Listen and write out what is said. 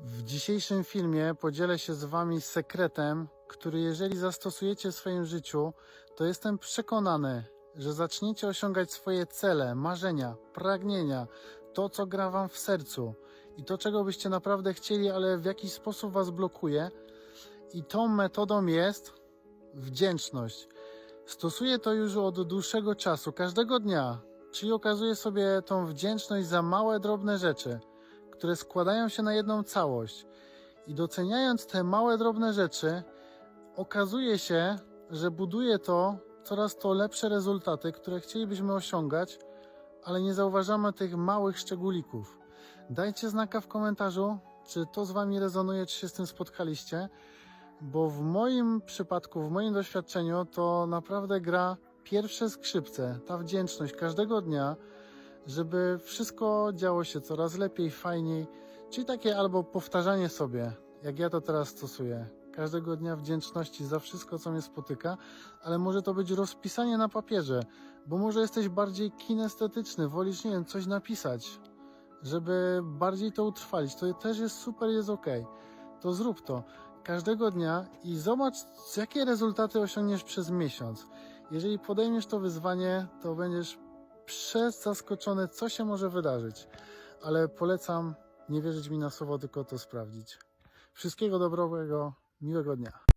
W dzisiejszym filmie podzielę się z Wami sekretem, który jeżeli zastosujecie w swoim życiu, to jestem przekonany, że zaczniecie osiągać swoje cele, marzenia, pragnienia, to co gra Wam w sercu i to czego byście naprawdę chcieli, ale w jakiś sposób Was blokuje. I tą metodą jest wdzięczność. Stosuję to już od dłuższego czasu, każdego dnia, czyli okazuję sobie tą wdzięczność za małe, drobne rzeczy, które składają się na jedną całość. I doceniając te małe, drobne rzeczy, okazuje się, że buduje to coraz to lepsze rezultaty, które chcielibyśmy osiągać, ale nie zauważamy tych małych szczególików. Dajcie znaka w komentarzu, czy to z Wami rezonuje, czy się z tym spotkaliście, bo w moim przypadku, w moim doświadczeniu, to naprawdę gra pierwsze skrzypce, ta wdzięczność każdego dnia, żeby wszystko działo się coraz lepiej, fajniej, czyli takie albo powtarzanie sobie, jak ja to teraz stosuję. Każdego dnia wdzięczności za wszystko, co mnie spotyka, ale może to być rozpisanie na papierze, bo może jesteś bardziej kinestetyczny, wolisz, nie wiem, coś napisać, żeby bardziej to utrwalić. To też jest super, jest ok. To zrób to każdego dnia i zobacz, jakie rezultaty osiągniesz przez miesiąc. Jeżeli podejmiesz to wyzwanie, to będziesz przez zaskoczony, co się może wydarzyć. Ale polecam nie wierzyć mi na słowo, tylko to sprawdzić. Wszystkiego dobrego, miłego dnia.